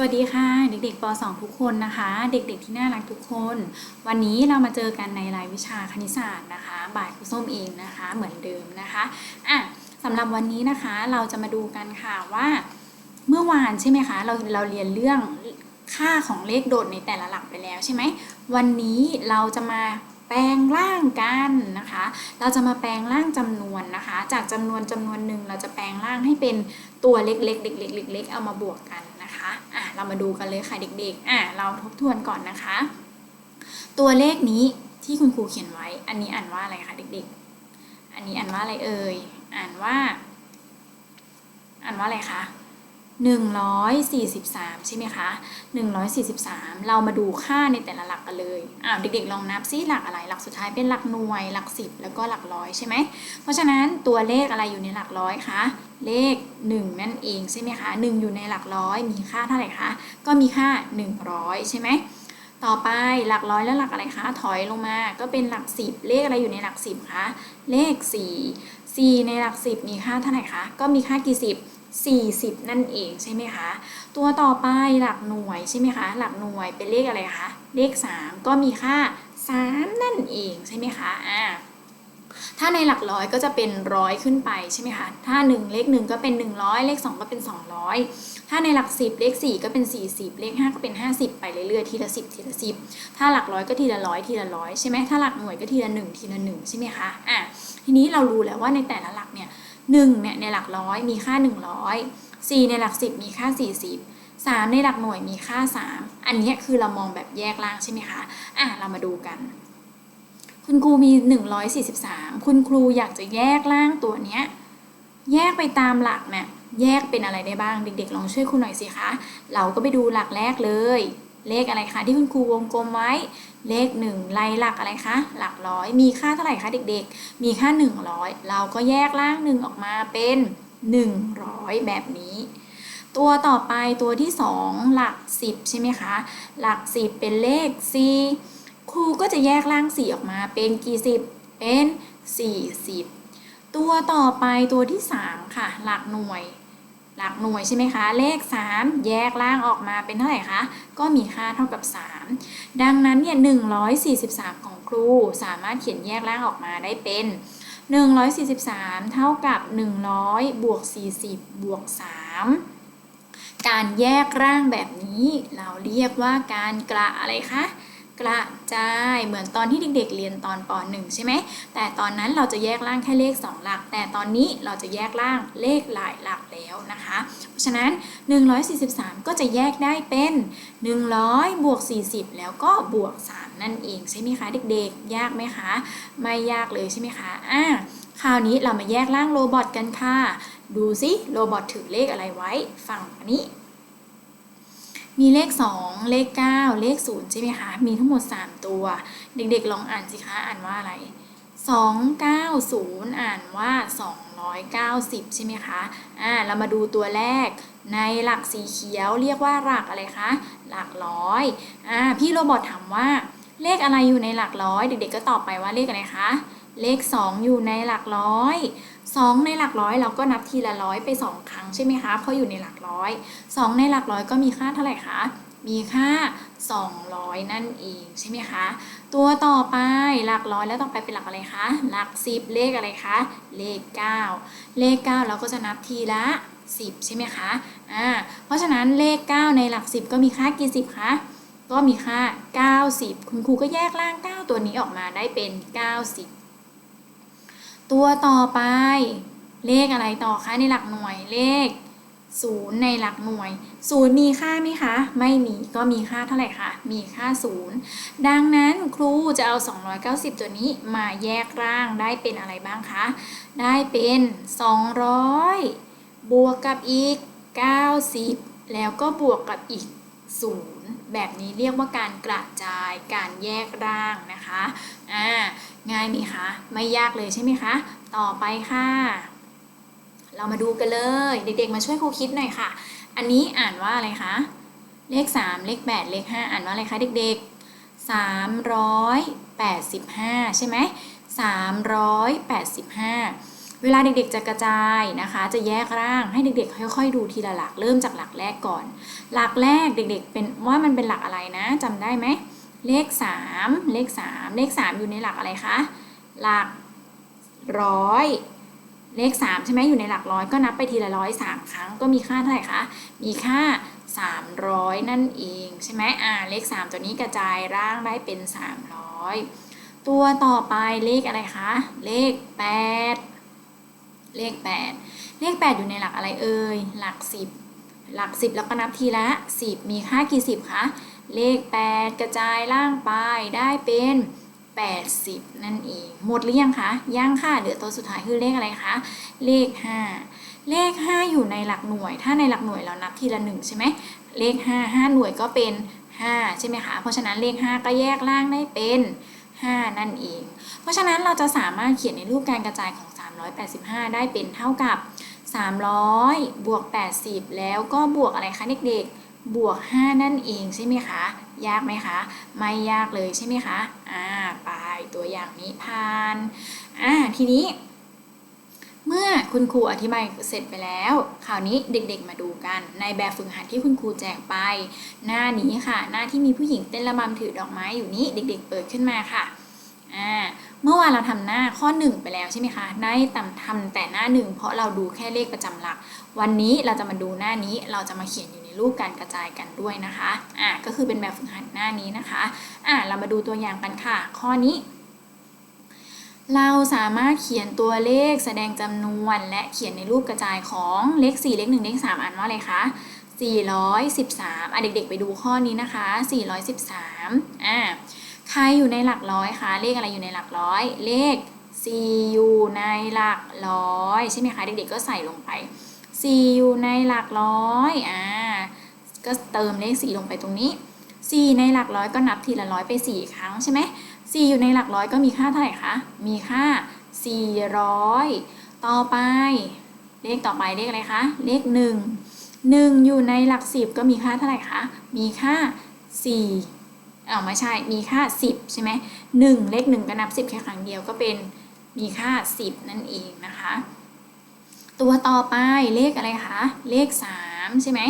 สวัสดีค่ะ เด็กๆป .2 ทุกคนนะคะ เด็กๆที่น่ารักทุกคน วันนี้เรามาเจอกันในรายวิชาคณิตศาสตร์นะคะ บ่ายครูส้มเองนะคะ เหมือนเดิมนะคะอะสำหรับวันนี้นะคะเราจะมาดูกันค่ะว่า เมื่อวานใช่ไหมคะเราเราเรียนเรื่องค่าของเลขโดดในแต่ละหลักไปแล้วใช่ไหมวันนี้เราจะมาแปลงร่างกันนะคะ เราจะมาแปลงร่างจำนวนนะคะ จากจำนวนจำนวนหนึ่งเราจะแปลงร่างให้เป็นตัวเล็กๆเด็กๆเล็กๆเอามาบวกกัน เรามาดูกันเลยค่ะเด็กๆ อะเราทบทวนก่อนนะคะ ตัวเลขนี้ที่คุณครูเขียนไว้ อันนี้อ่านว่าอะไรคะเด็กๆ อันนี้อ่านว่าอะไรเอ่ย อ่านว่า อ่านว่าอะไรคะ 143 ใช่ไหมคะ 143 เรามาดูค่าในแต่ละหลักกันเลยอ่าเด็กๆลองนับซิหลักอะไรหลักสุดท้ายเป็นหลักหน่วย หลักสิบแล้วก็หลักร้อยใช่ไหมเพราะฉะนั้นตัวเลขอะไรอยู่ในหลักร้อยคะเลข 1 นั่นเองใช่ไหมคะ1อยู่ในหลักร้อยมีค่าเท่าไหร่คะก็มีค่า 100 ใช่ไหมต่อไปหลักร้อยแล้วหลักอะไรคะถอยลงมาก็เป็นหลักสิบเลขอะไรอยู่ในหลักสิบคะเลข 4 4 ในหลักสิบมีค่าเท่าไหร่คะก็มีค่ากี่สิบ 40 นั่นเองใช่ไหมคะ ตัวต่อไปหลักหน่วยใช่ไหมคะ หลักหน่วยเป็นเลขอะไรคะ เลข 3 ก็มีค่า 3 นั่นเองใช่ไหมคะอ่าถ้าในหลักร้อยก็จะเป็นร้อยขึ้นไปใช่ไหมคะ ถ้า 1 เลข 1 ก็เป็น 100 เลข 2 ก็เป็น 200 ถ้าในหลัก 10 เลข 4 ก็เป็น 40 เลข 5 ก็เป็น 50 ไปเรื่อยๆ ทีละ 10 ทีละ 10 ถ้าหลักร้อยก็ทีละร้อยทีละร้อยใช่ไหมถ้าหลักหน่วยก็ทีละ 1 ทีละ 1 ใช่ไหมคะ อะ ทีนี้เรารู้แล้วว่าในแต่ละหลักเนี่ย 1เนี่ยในหลักร้อยมีค่า 100 4 ในหลัก 10 มีค่า 40 3 ในหลักหน่วยมีค่า 3 อันนี้คือเรามองแบบแยกล่างใช่ไหมคะ อะ เรามาดูกัน คุณครูมี 143 คุณครูอยากจะแยกล่างตัวเนี้ย แยกไปตามหลักเนี่ย แยกเป็นอะไรได้บ้าง เด็กๆ ลองช่วยคุณหน่อยสิคะ เราก็ไปดูหลักแรกเลย เลขอะไรคะที่คุณครูวงกลมไว้เลข 1 ไล่หลักอะไรคะ หลักร้อย มีค่าเท่าไหร่คะเด็กๆ มีค่า 100 เราก็แยกล่างหนึ่งออกมาเป็น 100 แบบนี้ ตัวต่อไปตัวที่ 2 หลัก 10 ใช่ไหมคะ หลัก 10 เป็นเลข4ครูก็จะแยกล่าง 4 ออกมาเป็นกี่สิบเป็น 40 ตัวต่อไปตัวที่ 3 ค่ะ หลักหน่วย หลักหน่วยใช่ไหมคะ เลข 3 แยกล่างออกมาเป็นเท่าไหร่คะ ก็มีค่าเท่ากับ 3 ดังนั้นเนี่ย 143 ของครูสามารถเขียนแยกล่างออกมาได้เป็น 143 เท่ากับ 100 บวก 40 บวก 3 การแยกร่างแบบนี้เราเรียกว่าการกระอะไรคะ กระ จ เหมือนตอนที่เด็กๆเรียนตอนป .1 ใช่ไหมแต่ตอนนั้นเราจะแยกร่างแค่เลข 2 หลัก แต่ตอนนี้เราจะแยกร่างเลขหลายหลักแล้วนะคะ เพราะฉะนั้น 143 ก็จะแยกได้เป็น 100 บวก 40 แล้วก็บวก 3 นั่นเองใช่ไหมคะเด็กๆ ยากไหมคะ ไม่ยากเลยใช่ไหมคะอ่าคราวนี้เรามาแยกร่างโรบอทกันค่ะ ดูสิโรบอทถือเลขอะไรไว้ ฝั่งนี้ มีเลข 2 เลข 9 เลข 0 ใช่ไหมคะ มีทั้งหมด 3 ตัว เด็กๆ ลองอ่านสิคะ อ่านว่าอะไร 290 อ่านว่า 290 ใช่ไหมคะ อ่า เรามาดูตัวแรก ในหลักสีเขียวเรียกว่าหลักอะไรคะ หลักร้อย อ่า พี่โรบอทถามว่า เลขอะไรอยู่ในหลักร้อย เด็กๆ ก็ตอบไปว่าเลขอะไรคะ เลข 2 อยู่ในหลักร้อย 2 ในหลักร้อยเราก็นับทีละร้อยไป 2 ครั้งใช่ไหมคะ เพราะอยู่ในหลักร้อย 2 ในหลักร้อยก็มีค่าเท่าไหร่คะ มีค่า 200 นั่นเองใช่ไหมคะ ตัวต่อไปหลักร้อยแล้วต่อไปเป็นหลักอะไรคะ หลัก 10 เลขอะไรคะ เลข 9 เลข 9 เราก็จะนับทีละ 10 ใช่ไหมคะ อ่า เพราะฉะนั้นเลข 9 ในหลัก 10 ก็มีค่ากี่สิบคะก็มีค่า 90 คุณครูก็แยกล่าง 9 ตัวนี้ออกมาได้เป็น 90 ตัวต่อไป เลขอะไรต่อคะในหลักหน่วยเลข0ในหลักหน่วย0มีค่าไหมคะ ไม่มีก็มีค่าเท่าไหร่คะมีค่า0ดังนั้นครูจะเอา 290 ตัวนี้มาแยกร่างได้เป็นอะไรบ้างคะ ได้เป็น 200 บวกกับอีก 90 แล้วก็บวกกับอีก 0 แบบนี้เรียกว่าการกระจายการแยกร่างนะคะอ่าง่ายไหมคะ ไม่ยากเลยใช่ไหมคะ ต่อไปค่ะ เรามาดูกันเลย เด็กๆ มาช่วยครูคิดหน่อยค่ะ อันนี้อ่านว่าอะไรคะ เลข 3 เลข 8 เลข 5 อ่านว่าอะไรคะเด็กๆ385 ใช่ไหม385 เวลาเด็กๆจะกระจายนะคะ จะแยกร่างให้เด็กๆ ค่อยๆ ดูทีละหลักเริ่มจากหลักแรกก่อน หลักแรกเด็กๆเป็นว่ามันเป็นหลักอะไรนะจำได้ไหมเลข 3 เลข 3 เลข 3 อยู่ในหลักอะไรคะหลักร้อยเลข 3 ใช่ไหมอยู่ในหลักร้อยก็นับไปทีละร้อยสามครั้งก็มีค่าเท่าไหร่คะมีค่า 300 นั่นเองใช่ไหมอ่าเลข 3 ตัวนี้กระจายร่างได้เป็น 300 ตัวต่อไปเลขอะไรคะเลข 8 เลข 8 เลข 8 อยู่ในหลักอะไรเอ่ย หลัก 10 หลัก 10 แล้วก็นับทีละ 10 มีค่ากี่สิบคะ เลข 8 กระจายล่างไปได้เป็น 80 นั่นเอง หมดหรือยังคะ ยังค่ะ เหลือตัวสุดท้ายคือเลขอะไรคะ เลข 5 เลข 5 อยู่ในหลักหน่วย ถ้าในหลักหน่วยเรานับทีละ 1 ใช่ไหม เลข 5 5 หน่วยก็เป็น 5 ใช่ไหมคะ เพราะฉะนั้นเลข 5 ก็แยกล่างได้เป็น5นั่นเอง เพราะฉะนั้นเราจะสามารถเขียนในรูปการกระจายของ 385 ได้เป็นเท่ากับ 300 บวก 80 แล้วก็บวกอะไรคะเด็กๆ บวก 5 นั่นเองใช่ไหมคะ ยากไหมคะ ไม่ยากเลยใช่ไหมคะ อ่า ไปตัวอย่างนี้ผ่าน อ่า ทีนี้ เมื่อคุณครูอธิบายเสร็จไปแล้ว คราวนี้เด็กๆมาดูกันในแบบฝึกหัดที่คุณครูแจกไป หน้านี้ค่ะ หน้าที่มีผู้หญิงเต้นระบำถือดอกไม้อยู่นี้ เด็ก ๆ เปิดขึ้นมาค่ะ อ่า เมื่อวานเราทำหน้าข้อ 1 ไปแล้วใช่ไหมคะได้ตำทำแต่หน้า 1 เพราะเราดูแค่เลขประจำหลัก วันนี้เราจะมาดูหน้านี้เราจะมาเขียนอยู่ในรูปการกระจายกันด้วยนะคะอ่าก็คือเป็นแบบฝึกหัดหน้านี้นะคะอ่าเรามาดูตัวอย่างกันค่ะ ข้อนี้ เราสามารถเขียนตัวเลขแสดงจำนวนและเขียนในรูปกระจายของเลข 4 เลข 1 เลข 3 อ่านว่าอะไรคะ413อะเด็กๆ ไปดูข้อนี้นะคะ 413อ่า ใครอยู่ในหลักร้อยคะ เลขอะไรอยู่ในหลักร้อย เลข4อยู่ในหลักร้อยใช่ไหมคะ เด็กๆก็ใส่ลงไป4อยู่ในหลักร้อยอ่าก็เติมเลข 4 ลงไปตรงนี้4ในหลักร้อยก็นับทีละร้อยไป 4 ครั้งใช่ไหม4อยู่ในหลักร้อยก็มีค่าเท่าไหร่คะ มีค่า 400 ต่อไป เลขต่อไปเลขอะไรคะ เลข 1 1 อยู่ในหลัก 10 ก็มีค่าเท่าไหร่คะ มีค่า 4 อ้าวไม่ใช่มีค่า 10 ใช่ไหม1เลข1ก็นับ 10 แค่ครั้งเดียวก็เป็นมีค่า 10 นั่นเองนะคะ ตัวต่อไปเลขอะไรคะ เลข 3 ใช่ไหม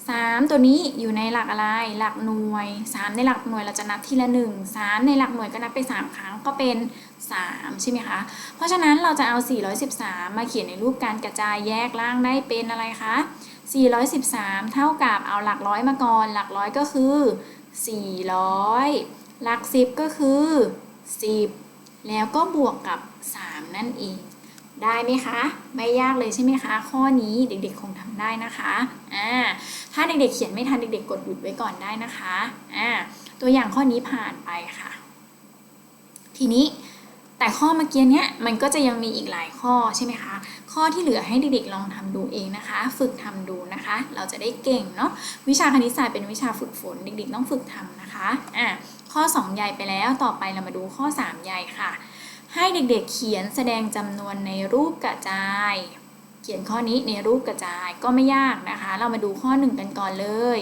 3ตัวนี้อยู่ในหลักอะไร หลักหน่วย 3 ในหลักหน่วยเราจะนับทีละ1 3 ในหลักหน่วยก็นับไป 3 ครั้งก็เป็น 3 ใช่ไหมคะ เพราะฉะนั้นเราจะเอา 413 มาเขียนในรูปการกระจายแยกล่างได้เป็นอะไรคะ 413 เท่ากับเอาหลักร้อยมาก่อน หลักร้อยก็คือ 400 หลัก 10 ก็คือ 10 แล้วก็บวกกับ 3 นั่นเอง ได้ไหมคะ ไม่ยากเลยใช่ไหมคะ ข้อนี้เด็กๆคงทำได้นะคะอ่าถ้าเด็กๆเขียนไม่ทันเด็กๆกดหยุดไว้ก่อนได้นะคะอ่าตัวอย่างข้อนี้ผ่านไปค่ะ ทีนี้แต่ข้อเมื่อกี้เนี้ยมันก็จะยังมีอีกหลายข้อใช่ไหมคะ ข้อที่เหลือให้เด็กๆลองทำดูเองนะคะ ฝึกทำดูนะคะ เราจะได้เก่งเนาะวิชาคณิตศาสตร์เป็นวิชาฝึกฝนเด็กๆ ต้องฝึกทำนะคะอ่าข้อ 2 ใหญ่ไปแล้วต่อไปเรามาดูข้อ 3 ใหญ่ค่ะ ให้เด็กๆเขียนแสดงจำนวนในรูปกระจาย เขียนข้อนี้ในรูปกระจายก็ไม่ยากนะคะ เรามาดูข้อ 1 กันก่อนเลย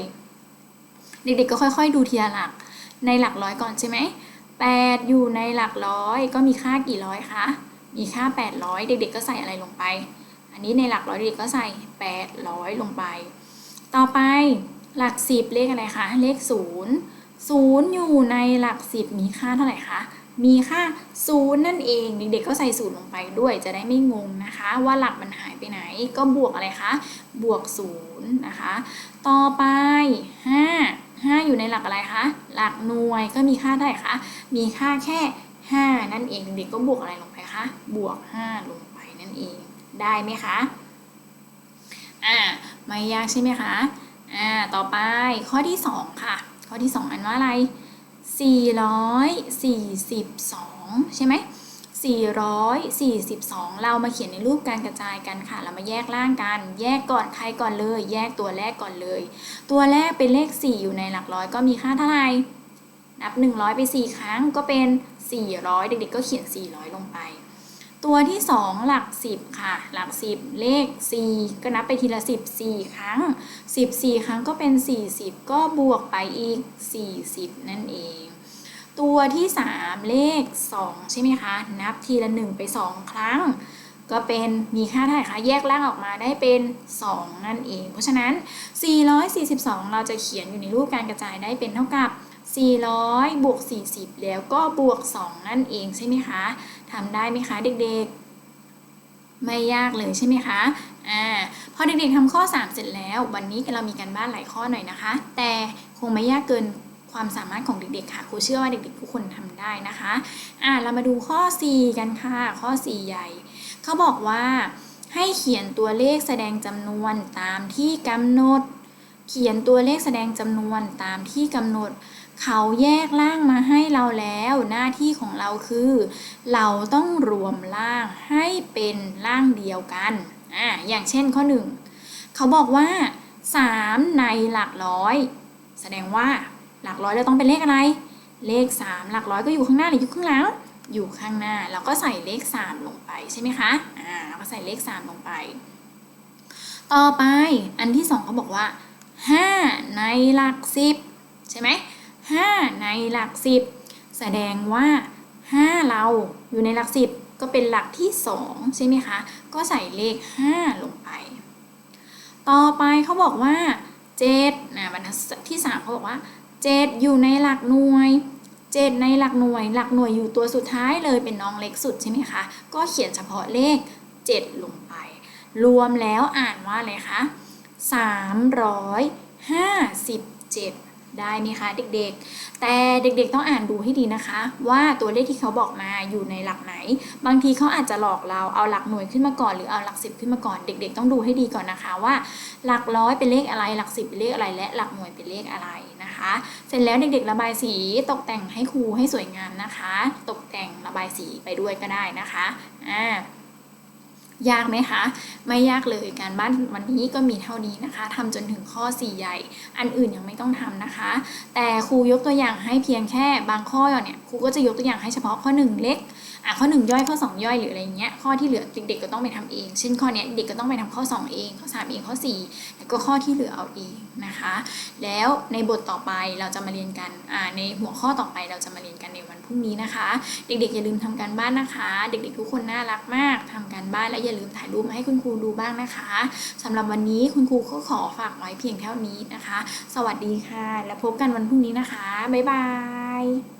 เด็กๆก็ค่อย ๆ ดูทีละหลักในหลักร้อยก่อนใช่ไหม8อยู่ในหลักร้อยก็มีค่ากี่ร้อยคะ มีค่า 800 เด็กๆก็ใส่อะไรลงไป อันนี้ในหลักร้อยเด็กก็ใส่ 800 ลงไป ต่อไปหลัก 10 เลขอะไรคะ เลข 0 0 อยู่ในหลัก 10 มีค่าเท่าไหร่คะ มีค่า 0 นั่นเอง เด็กๆก็ใส่0ลงไปด้วยจะได้ไม่งงนะคะ ว่าหลักมันหายไปไหนก็บวกอะไรคะ บวก 0 นะคะ ต่อไป 5 5 อยู่ในหลักอะไรคะ หลักหน่วยก็มีค่าเท่าไหร่คะ มีค่าแค่ 5 นั่นเอง เด็กๆก็บวกอะไรลงไป บวก 5 ลงไปนั่นเอง ได้ไหมคะ อ่า ไม่ยากใช่ไหมคะ อ่า ต่อไปข้อที่ 2 ค่ะ ข้อที่ 2 อันว่าอะไร 442 ใช่ไหม442 เรามาเขียนในรูปการกระจายกันค่ะ เรามาแยกล่างกัน แยกก่อนใครก่อนเลย แยกตัวแรกก่อนเลย ตัวแรกเป็นเลข 4 อยู่ในหลักร้อยก็มีค่าเท่าไหร่ นับ 100 ไป 4 ครั้งก็เป็น 400 เด็กๆก็เขียน 400 ลงไป ตัวที่ 2 หลัก 10 ค่ะ หลัก 10 เลข 4 ก็นับไปทีละ10 4ครั้ง 14 ครั้งก็เป็น 40 ก็บวกไปอีก 40 นั่นเอง ตัวที่ 3 เลข 2 ใช่ไหมคะ นับทีละ 1 ไป 2 ครั้ง ก็เป็นมีค่าเท่าไหร่คะแยกล่างออกมาได้เป็น 2 นั่นเอง เพราะฉะนั้น 442 เราจะเขียนอยู่ในรูปการกระจายได้เป็นเท่ากับ400บวก40 แล้วก็บวก 2 นั่นเองใช่ไหมคะ ทำได้ไหมคะเด็กๆ ไม่ยากเลยใช่ไหมคะอ่าพอเด็กๆทำข้อ 3 เสร็จแล้ว วันนี้เรามีการบ้านหลายข้อหน่อยนะคะ แต่คงไม่ยากเกินความสามารถของเด็กๆค่ะครูเชื่อว่าเด็กๆทุกคนทำได้นะคะอ่าเรามาดูข้อ 4 กันค่ะ ข้อ 4 ใหญ่ เขาบอกว่าให้เขียนตัวเลขแสดงจำนวนตามที่กำหนด เขียนตัวเลขแสดงจำนวนตามที่กำหนด เขาแยกล่างมาให้เราแล้วหน้าที่ของเราคือ เราต้องรวมล่างให้เป็นล่างเดียวกันอ่าอย่างเช่นข้อ 1 เขาบอกว่า 3 ในหลักร้อย แสดงว่าหลักร้อยเราต้องเป็นเลขอะไร เลข 3 หลักร้อยก็อยู่ข้างหน้าหรืออยู่ข้างหลังอยู่ข้างหน้าเราก็ใส่เลข 3 ลงไปใช่ไหมคะอ่าเราก็ใส่เลข 3 ลงไป ต่อไปอันที่2เขาบอกว่า 5 ในหลัก 10 ใช่ไหม 5 ในหลัก 10 แสดงว่า 5 เราอยู่ในหลัก 10 ก็เป็นหลักที่ 2 ใช่ไหมคะ ก็ใส่เลข 5 ลงไป ต่อไปเขาบอกว่า7นะบรรทัดที่ 3เขาบอกว่า 7 อยู่ในหลักหน่วย 7 ในหลักหน่วย หลักหน่วยอยู่ตัวสุดท้ายเลยเป็นน้องเล็กสุดใช่ไหมคะ ก็เขียนเฉพาะเลข 7 ลงไป รวมแล้วอ่านว่าอะไรคะ357 ได้ไหมคะเด็กๆ แต่เด็กๆต้องอ่านดูให้ดีนะคะ ว่าตัวเลขที่เขาบอกมาอยู่ในหลักไหน บางทีเขาอาจจะหลอกเราเอาหลักหน่วยขึ้นมาก่อนหรือเอาหลักสิบขึ้นมาก่อน เด็ก ๆ ต้องดูให้ดีก่อนนะคะว่า หลักร้อยเป็นเลขอะไร หลักสิบเป็นเลขอะไร และหลักหน่วยเป็นเลขอะไรนะคะ เสร็จแล้วเด็กๆ ระบายสีตกแต่งให้ครูให้สวยงามนะคะ ตกแต่งระบายสีไปด้วยก็ได้นะคะอ่า ยากไหมคะ ไม่ยากเลยการบ้านวันนี้ก็มีเท่านี้นะคะทำจนถึงข้อ 4 ใหญ่ อันอื่นยังไม่ต้องทำนะคะ แต่ครูยกตัวอย่างให้เพียงแค่บางข้อเนี่ยครูก็จะยกตัวอย่างให้เฉพาะข้อ 1 เล็ก อะข้อ 1 ย่อยข้อ 2 ย่อยหรืออะไรเงี้ยข้อที่เหลือเด็กๆก็ต้องไปทำเอง เช่นข้อเนี้ยเด็กก็ต้องไปทำข้อ 2 เอง ข้อ 3 เองข้อ 4 แล้วก็ข้อที่เหลือเอาเองนะคะ แล้วในบทต่อไปเราจะมาเรียนกันอ่าในหัวข้อต่อไปเราจะมาเรียนกันในวันพรุ่งนี้นะคะ เด็กๆอย่าลืมทำการบ้านนะคะ เด็กๆทุกคนน่ารักมากทำการบ้านและอย่าลืมถ่ายรูปมาให้คุณครูดูบ้างนะคะสำหรับวันนี้คุณครูก็ขอฝากไว้เพียงเท่านี้นะคะ สวัสดีค่ะ แล้วพบกันวันพรุ่งนี้นะคะบ๊ายบาย